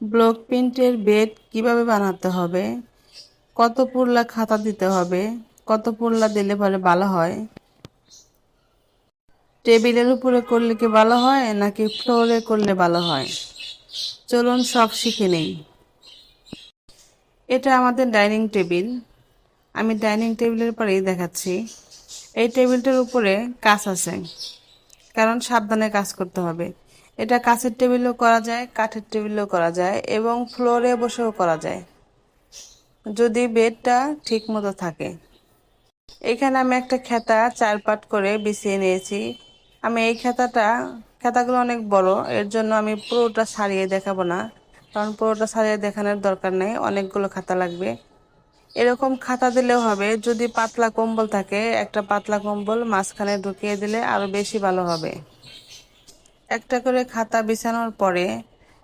Block প্রিন্টের bed কীভাবে বানাতে হবে? কত পুরলা খাতা দিতে হবে? কত পুরলা দিলে পরে ভালো হয়? টেবিলের উপরে করলে কি ভালো হয়, নাকি ফ্লোরে করলে ভালো হয়? চলুন সব শিখে নেই। এটা আমাদের ডাইনিং টেবিল। আমি ডাইনিং টেবিলের পরেই দেখাচ্ছি। এই টেবিলটার উপরে কাজ আছে, কারণ সাবধানে কাজ করতে হবে। এটা কাঁচের টেবিলও করা যায়, কাঠের টেবিলও করা যায় এবং ফ্লোরে বসেও করা যায়, যদি বেডটা ঠিক মতো থাকে। এখানে আমি একটা খেতা চার পাট করে বিছিয়ে নিয়েছি। আমি এই খেতাটা, খেতাগুলো অনেক বড়, এর জন্য আমি পুরোটা সারিয়ে দেখাবো না, কারণ পুরোটা সারিয়ে দেখানোর দরকার নেই, অনেকগুলো খাতা লাগবে। এরকম খাতা দিলেও হবে, যদি পাতলা কম্বল থাকে, একটা পাতলা কম্বল মাঝখানে ঢুকিয়ে দিলে আরও বেশি ভালো হবে। একটা করে খাতা বিছানোর পরে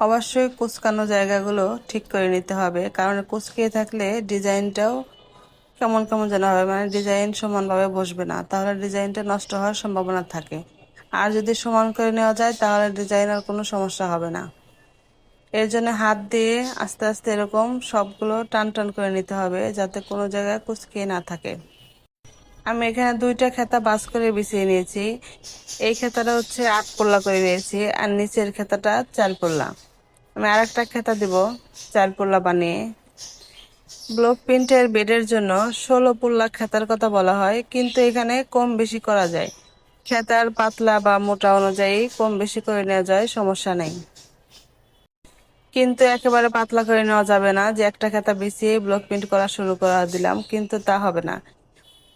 অবশ্যই কুচকানো জায়গাগুলো ঠিক করে নিতে হবে। কারণ কুচকিয়ে থাকলে ডিজাইনটাও কেমন কেমন যেন হবে মানে ডিজাইন সমানভাবে বসবে না। তাহলে ডিজাইনটা নষ্ট হওয়ার সম্ভাবনা থাকে। আর যদি সমান করে নেওয়া যায়, তাহলে ডিজাইন আর কোনো সমস্যা হবে না। এর জন্য হাত দিয়ে আস্তে আস্তে এরকম সবগুলো টান টান করে নিতে হবে, যাতে কোনো জায়গায় কুচকিয়ে না থাকে। আমি এখানে দুইটা খেতা বাস করে বিছিয়ে নিয়েছি। এই খেতাটা হচ্ছে আট পল্লা করে নিয়েছি আর নিচের খেতাটা চার পল্লা আমি আর একটা খেতা দিব চার পোল্লা বানিয়ে। ব্লক প্রিন্টের বেডের জন্য ষোলো পোল্লা খেতার কথা বলা হয়, কিন্তু এখানে কম বেশি করা যায়। খেতার পাতলা বা মোটা অনুযায়ী কম বেশি করে নেওয়া যায়, সমস্যা নেই। কিন্তু একেবারে পাতলা করে নেওয়া যাবে না যে একটা খেতা বিছিয়ে ব্লক প্রিন্ট করা শুরু করা দিলাম, কিন্তু তা হবে না।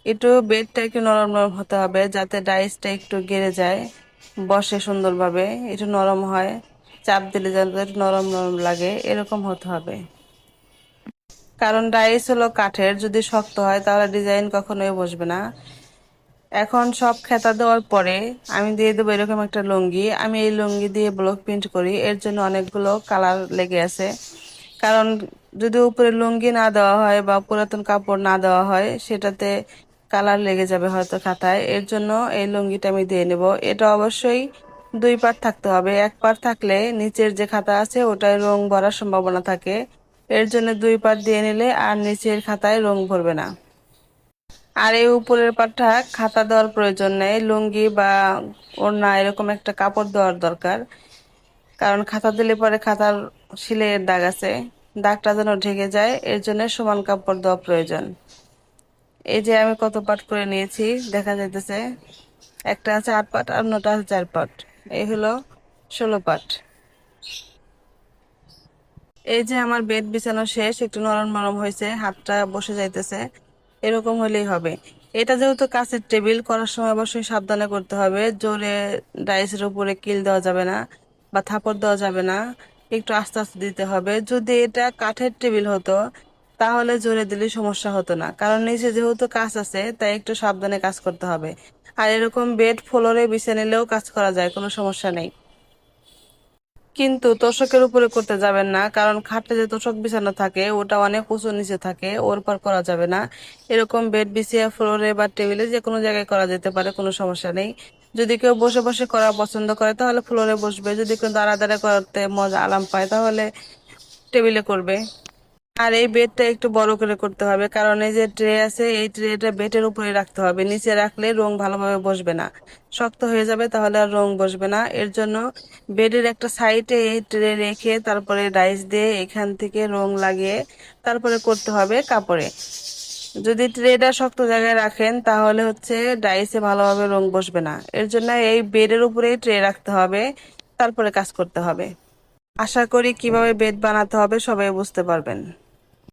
একটু বেডটা একটু নরম নরম হতে হবে যাতে ডাইসটা একটু গেড়ে যায়, বসে সুন্দরভাবে, একটু নরম হয়, চাপ দিলে যাতে নরম নরম লাগে, এরকম হতে হবে। কারণ ডাইস হলো কাঠের, যদি শক্ত হয় তাহলে ডিজাইন কখনোই বসবে না। এখন সব খেতা দেওয়ার পরে আমি দিয়ে দেবো এরকম একটা লুঙ্গি। আমি এই লুঙ্গি দিয়ে ব্লক প্রিন্ট করি, এর জন্য অনেকগুলো কালার লেগে আছে। কারণ যদি উপরে লুঙ্গি না দেওয়া হয় বা পুরাতন কাপড় না দেওয়া হয়, সেটাতে কালার লেগে যাবে হয়তো খাতায়। এর জন্য এই লুঙ্গিটা আমি দিয়ে নেব। এটা অবশ্যই দুই পাট থাকতে হবে। এক পাট থাকলে নিচের যে খাতা আছে, ওটায় রং ভরার সম্ভাবনা থাকে। এর জন্য দুই পাট দিয়ে নিলে আর নিচের খাতায় রং ভরবে না। আর এই উপরের পাটটা খাতা দেওয়ার প্রয়োজন নেই। লুঙ্গি বা ওড়না এরকম একটা কাপড় দেওয়ার দরকার। কারণ খাতা দিলে পরে খাতার সিলাইয়ের দাগ আছে। দাগটা যেন ঢেকে যায়, এর জন্য সমান কাপড় দেওয়া প্রয়োজন। এই যে আমি কত পাট করে নিয়েছি, দেখা যাইতেছে। একটা আছে আট পাট আর অন্যটা আছে চার পাট। এই হলো ষোলো পাট। এই যে আমার বেড বিছানো শেষ, একটু নরম নরম হয়েছে, হাতটা বসে যাইতেছে। এরকম হলেই হবে। এটা যেহেতু কাছের টেবিল, করার সময় অবশ্যই সাবধানে করতে হবে। জোরে ডাইসের উপরে কিল দেওয়া যাবে না বা থাপড় দেওয়া যাবে না। একটু আস্তে আস্তে দিতে হবে। যদি এটা কাঠের টেবিল হতো তাহলে জোরে দিলে সমস্যা হতো না। কারণ নিচে যেহেতু কাজ আছে, তাই একটু সাবধানে কাজ করতে হবে। আর এরকম বেড ফ্লোরে বিছে নিলেও কাজ করা যায়, কোনো সমস্যা নেই। কিন্তু তোষকের উপরে করতে যাবেন না, কারণ খাটে যে তোষক বিছানো থাকে, ওটা অনেক উঁচু নিচে থাকে, ওর পর করা যাবে না। এরকম বেড বিছিয়ে ফ্লোরে বা টেবিলে যে কোনো জায়গায় করা যেতে পারে, কোনো সমস্যা নেই। যদি কেউ বসে বসে করা পছন্দ করে, তাহলে ফ্লোরে বসবে। যদি কেউ দাঁড়া দাঁড়া করতে মজা, আরাম পায়, তাহলে টেবিলে করবে। আর এই বেডটা একটু বড় করে করতে হবে, কারণ এই যে ট্রে আছে, এই ট্রেটা বেডের উপরে রাখতে হবে। নিচে রাখলে রং ভালোভাবে বসবে না। শক্ত হয়ে যাবে তাহলে আর রং বসবে না। এর জন্য বেডের একটা সাইডে এই ট্রে রেখে তারপরে ডাইস দিয়ে এখান থেকে রং লাগিয়ে তারপরে করতে হবে কাপড়ে। যদি ট্রেটা শক্ত জায়গায় রাখেন, তাহলে হচ্ছে ডাইসে ভালোভাবে রং বসবে না। এর জন্য এই বেডের উপরেই ট্রে রাখতে হবে, তারপরে কাজ করতে হবে। আশা করি কীভাবে বেদ বানাতে হবে সবাই বুঝতে পারবেন।